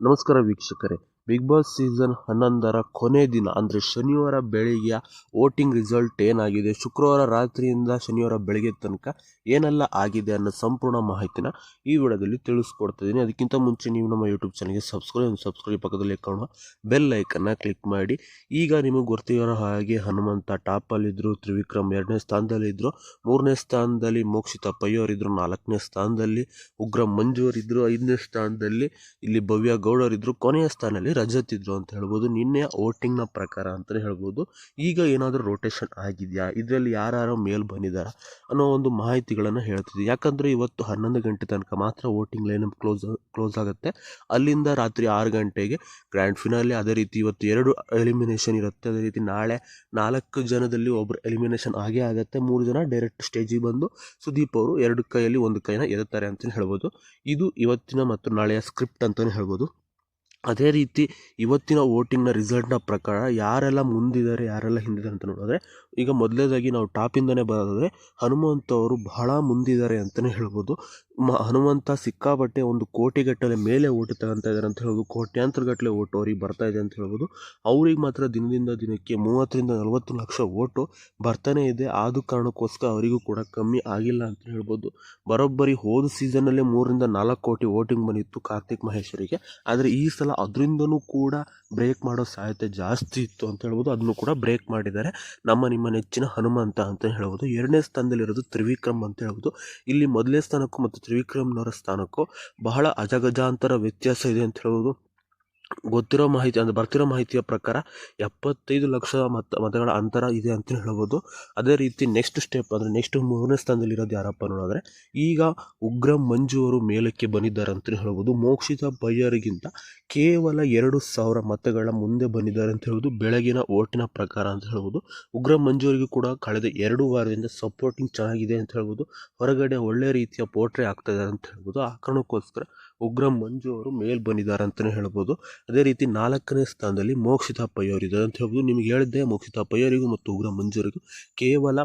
ನಮಸ್ಕಾರ ವೀಕ್ಷಕರೇ. Big boss season ಹನ್ನೊಂದರ ಕೊನೆ ದಿನ, ಅಂದರೆ ಶನಿವಾರ ಬೆಳಿಗ್ಗೆಯ ವೋಟಿಂಗ್ ರಿಸಲ್ಟ್ ಏನಾಗಿದೆ? ಶುಕ್ರವಾರ ರಾತ್ರಿಯಿಂದ ಶನಿವಾರ ಬೆಳಗ್ಗೆ ತನಕ ಏನೆಲ್ಲ ಆಗಿದೆ ಅನ್ನೋ ಸಂಪೂರ್ಣ ಮಾಹಿತಿನ ಈ ವಿಡಿಯೋದಲ್ಲಿ ತಿಳಿಸ್ಕೊಡ್ತಿದ್ದೀನಿ ಅದಕ್ಕಿಂತ ಮುಂಚೆ ನೀವು ನಮ್ಮ ಯೂಟ್ಯೂಬ್ ಚಾನಲ್ಗೆ ಸಬ್ಸ್ಕ್ರೈಬ್ ಸಬ್ಸ್ಕ್ರೈಬ್ ಪಕ್ಕದಲ್ಲಿ ಕಾಣುವ ಬೆಲ್ ಐಕನ್ನ ಕ್ಲಿಕ್ ಮಾಡಿ. ಈಗ ನಿಮಗೆ ಗೊತ್ತಿರೋ ಹಾಗೆ ಹನುಮಂತ ಟಾಪಲ್ಲಿದ್ದರು ತ್ರಿವಿಕ್ರಮ್ ಎರಡನೇ ಸ್ಥಾನದಲ್ಲಿದ್ದರು ಮೂರನೇ ಸ್ಥಾನದಲ್ಲಿ ಮೋಕ್ಷಿತ ಪಯ್ಯವರಿದ್ದರು ನಾಲ್ಕನೇ ಸ್ಥಾನದಲ್ಲಿ ಉಗ್ರ ಮಂಜು ಅವರಿದ್ದರು ಐದನೇ ಸ್ಥಾನದಲ್ಲಿ ಇಲ್ಲಿ ಭವ್ಯ ಗೌಡರಿದ್ದರು ಕೊನೆಯ ಸ್ಥಾನದಲ್ಲಿ ರಜತ್ ಇದ್ರು ಅಂತ ಹೇಳ್ಬೋದು. ನಿನ್ನೆ ವೋಟಿಂಗ್ನ ಪ್ರಕಾರ ಅಂತಲೇ ಹೇಳ್ಬೋದು. ಈಗ ಏನಾದರೂ ರೋಟೇಷನ್ ಆಗಿದೆಯಾ? ಇದರಲ್ಲಿ ಯಾರ್ಯಾರು ಮೇಲ್ ಬಂದಿದ್ದಾರೆ ಅನ್ನೋ ಒಂದು ಮಾಹಿತಿಗಳನ್ನು ಹೇಳ್ತಿದ್ವಿ. ಯಾಕಂದರೆ ಇವತ್ತು ಹನ್ನೊಂದು ಗಂಟೆ ತನಕ ಮಾತ್ರ ವೋಟಿಂಗ್ ಲೈನ್ ಕ್ಲೋಸ್ ಕ್ಲೋಸ್ ಆಗುತ್ತೆ. ಅಲ್ಲಿಂದ ರಾತ್ರಿ ಆರು ಗಂಟೆಗೆ ಗ್ರ್ಯಾಂಡ್ ಫಿನಾಲೆ ಅದೇ ರೀತಿ ಇವತ್ತು ಎರಡು ಎಲಿಮಿನೇಷನ್ ಇರುತ್ತೆ. ಅದೇ ರೀತಿ ನಾಳೆ ನಾಲ್ಕು ಜನದಲ್ಲಿ ಒಬ್ಬರು ಎಲಿಮಿನೇಷನ್ ಆಗೇ ಆಗುತ್ತೆ. ಮೂರು ಜನ ಡೈರೆಕ್ಟ್ ಸ್ಟೇಜಿಗೆ ಬಂದು ಸುದೀಪ್ ಅವರು ಎರಡು ಕೈಯಲ್ಲಿ ಒಂದು ಕೈನ ಎದುತ್ತಾರೆ ಅಂತಲೇ ಹೇಳ್ಬೋದು. ಇದು ಇವತ್ತಿನ ಮತ್ತು ನಾಳೆಯ ಸ್ಕ್ರಿಪ್ಟ್ ಅಂತಲೇ ಹೇಳ್ಬೋದು. ಅದೇ ರೀತಿ ಇವತ್ತಿನ ವೋಟಿಂಗ್ನ ರಿಸಲ್ಟ್ನ ಪ್ರಕಾರ ಯಾರೆಲ್ಲ ಮುಂದಿದ್ದಾರೆ, ಯಾರೆಲ್ಲ ಹಿಂದಿದ್ದಾರೆ ಅಂತ ನೋಡಿದ್ರೆ, ಈಗ ಮೊದಲನೇದಾಗಿ ನಾವು ಟಾಪಿಂದನೇ ಬರೋದಾದರೆ ಹನುಮಂತ ಅವರು ಬಹಳ ಮುಂದಿದ್ದಾರೆ ಅಂತಲೇ ಹೇಳ್ಬೋದು. ಮ, ಹನುಮಂತ ಸಿಕ್ಕಾಪಟ್ಟೆ ಒಂದು ಕೋಟಿಗಟ್ಟಲೆ ಮೇಲೆ ಓಟು ತಗೊತಾ ಇದ್ದಾರೆ ಅಂತ ಹೇಳ್ಬೋದು. ಕೋಟ್ಯಾಂತರ ಗಟ್ಟಲೆ ಓಟು ಅವ್ರಿಗೆ ಬರ್ತಾ ಇದೆ ಅಂತ ಹೇಳ್ಬೋದು. ಅವ್ರಿಗೆ ಮಾತ್ರ ದಿನದಿಂದ ದಿನಕ್ಕೆ ಮೂವತ್ತರಿಂದ ನಲವತ್ತು ಲಕ್ಷ ಓಟು ಬರ್ತಾನೆ ಇದೆ. ಆದ ಕಾರಣಕ್ಕೋಸ್ಕರ ಅವರಿಗೂ ಕೂಡ ಕಮ್ಮಿ ಆಗಿಲ್ಲ ಅಂತ ಹೇಳ್ಬೋದು. ಬರೋಬ್ಬರಿ ಹೋದ ಸೀಸನಲ್ಲೇ ಮೂರರಿಂದ ನಾಲ್ಕು ಕೋಟಿ ವೋಟಿಂಗ್ ಬಂದಿತ್ತು ಕಾರ್ತಿಕ್ ಮಹೇಶ್ವರಿಗೆ ಆದರೆ ಈ ಸಲ ಅದರಿಂದನೂ ಕೂಡ ಬ್ರೇಕ್ ಮಾಡೋ ಸಾಧ್ಯತೆ ಜಾಸ್ತಿ ಇತ್ತು ಅಂತ ಹೇಳ್ಬೋದು. ಅದನ್ನು ಕೂಡ ಬ್ರೇಕ್ ಮಾಡಿದ್ದಾರೆ. ನಮ್ಮ, ನಿಮ್ಮ ನೆಚ್ಚಿನ ಹನುಮಂತ ಅಂತ ಹೇಳ್ಬೋದು. ಎರಡನೇ ಸ್ಥಾನದಲ್ಲಿರೋದು ತ್ರಿವಿಕ್ರಮ್ ಅಂತ ಹೇಳ್ಬೋದು. ಇಲ್ಲಿ ಮೊದಲನೇ ಸ್ಥಾನಕ್ಕೂ ಮತ್ತು ತ್ರಿವಿಕ್ರಮ್ನವರ ಸ್ಥಾನಕ್ಕೂ ಬಹಳ ಅಜಗಜಾಂತರ ವ್ಯತ್ಯಾಸ ಇದೆ ಅಂತ ಹೇಳ್ಬೋದು. ಗೊತ್ತಿರೋ ಮಾಹಿತಿ, ಅಂದರೆ ಬರ್ತಿರೋ ಮಾಹಿತಿಯ ಪ್ರಕಾರ ಎಪ್ಪತ್ತೈದು ಲಕ್ಷ ಮತ, ಮತಗಳ ಅಂತರ ಇದೆ ಅಂತ ಹೇಳ್ಬೋದು. ಅದೇ ರೀತಿ ನೆಕ್ಸ್ಟ್ ಸ್ಟೆಪ್ ಅಂದರೆ ನೆಕ್ಸ್ಟ್ ಮೂರನೇ ಸ್ಥಾನದಲ್ಲಿರೋದು ಯಾರಪ್ಪ ನೋಡಿದ್ರೆ, ಈಗ ಉಗ್ರ ಮಂಜು ಅವರು ಮೇಲಕ್ಕೆ ಬಂದಿದ್ದಾರೆ ಅಂತಲೇ ಹೇಳ್ಬೋದು. ಮೋಕ್ಷಿತ ಬಯ್ಯರಿಗಿಂತ ಕೇವಲ ಎರಡು ಸಾವಿರ ಮತಗಳ ಮುಂದೆ ಬಂದಿದ್ದಾರೆ ಅಂತ ಹೇಳ್ಬೋದು. ಬೆಳಗಿನ ಓಟಿನ ಪ್ರಕಾರ ಅಂತ ಹೇಳ್ಬೋದು. ಉಗ್ರ ಮಂಜು ಅವರಿಗೂ ಕೂಡ ಕಳೆದ ಎರಡು ವಾರದಿಂದ ಸಪೋರ್ಟಿಂಗ್ ಚೆನ್ನಾಗಿದೆ ಅಂತ ಹೇಳ್ಬೋದು. ಹೊರಗಡೆ ಒಳ್ಳೆ ರೀತಿಯ ಪೋಟ್ರೆ ಆಗ್ತಾ ಇದ್ದಾರೆ ಅಂತ ಹೇಳ್ಬೋದು. ಆ ಕಾರಣಕ್ಕೋಸ್ಕರ ಉಗ್ರ ಮಂಜು ಅವರು ಮೇಲ್ ಬಂದಿದ್ದಾರೆ ಅಂತಲೇ ಹೇಳ್ಬೋದು. ಅದೇ ರೀತಿ ನಾಲ್ಕನೇ ಸ್ಥಾನದಲ್ಲಿ ಮೋಕ್ಷಿತ ಪಯ್ಯವರಿದ್ದಾರೆ ಅಂತ ಹೇಳ್ಬೋದು. ನಿಮಗೆ ಹೇಳಿದ್ದೆ ಮೋಕ್ಷಿತ ಪಯ್ಯವರಿಗೂ ಮತ್ತು ಉಗ್ರ ಮಂಜುವರಿಗೂ ಕೇವಲ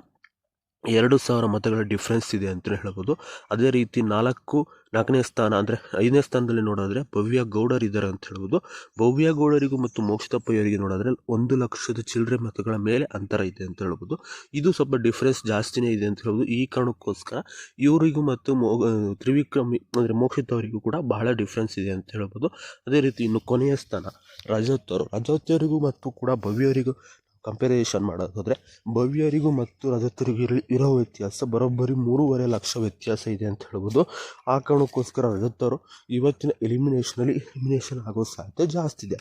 ಎರಡು ಸಾವಿರ ಮತಗಳ ಡಿಫ್ರೆನ್ಸ್ ಇದೆ ಅಂತಲೇ ಹೇಳ್ಬೋದು. ಅದೇ ರೀತಿ ನಾಲ್ಕು, ನಾಲ್ಕನೇ ಸ್ಥಾನ ಅಂದರೆ ಐದನೇ ಸ್ಥಾನದಲ್ಲಿ ನೋಡಿದ್ರೆ ಭವ್ಯ ಗೌಡರಿದ್ದಾರೆ ಅಂತ ಹೇಳ್ಬೋದು. ಭವ್ಯ ಗೌಡರಿಗೂ ಮತ್ತು ಮೋಕ್ಷಿತಪ್ಪಯ್ಯರಿಗೆ ನೋಡಿದ್ರೆ ಒಂದು ಲಕ್ಷದ ಚಿಲ್ಲರೆ ಮತಗಳ ಮೇಲೆ ಅಂತರ ಇದೆ ಅಂತ ಹೇಳ್ಬೋದು. ಇದು ಸ್ವಲ್ಪ ಡಿಫ್ರೆನ್ಸ್ ಜಾಸ್ತಿನೇ ಇದೆ ಅಂತ ಹೇಳ್ಬೋದು. ಈ ಕಾರಣಕ್ಕೋಸ್ಕರ ಇವರಿಗೂ ಮತ್ತು ಮೋ ತ್ರಿವಿಕ್ರಮಿ ಅಂದರೆ ಮೋಕ್ಷಿತ ಅವರಿಗೂ ಕೂಡ ಬಹಳ ಡಿಫ್ರೆನ್ಸ್ ಇದೆ ಅಂತ ಹೇಳ್ಬೋದು. ಅದೇ ರೀತಿ ಇನ್ನು ಕೊನೆಯ ಸ್ಥಾನ ರಜತ್ ಅವರು ಮತ್ತು ಕೂಡ ಭವ್ಯವರಿಗೂ ಕಂಪ್ಯಾರಿಸನ್ ಮಾಡೋದಾದರೆ ಭವ್ಯರಿಗೂ ಮತ್ತು ರಜತರಿಗೂ ಇರಲಿ ಇರೋ ವ್ಯತ್ಯಾಸ ಬರೋಬ್ಬರಿ ಮೂರುವರೆ ಲಕ್ಷ ವ್ಯತ್ಯಾಸ ಇದೆ ಅಂತ ಹೇಳ್ಬೋದು. ಆ ಕಾರಣಕ್ಕೋಸ್ಕರ ರಜತರು ಇವತ್ತಿನ ಎಲಿಮಿನೇಷನಲ್ಲಿ ಎಲಿಮಿನೇಷನ್ ಆಗೋ ಸಾಧ್ಯತೆ ಜಾಸ್ತಿ ಇದೆ.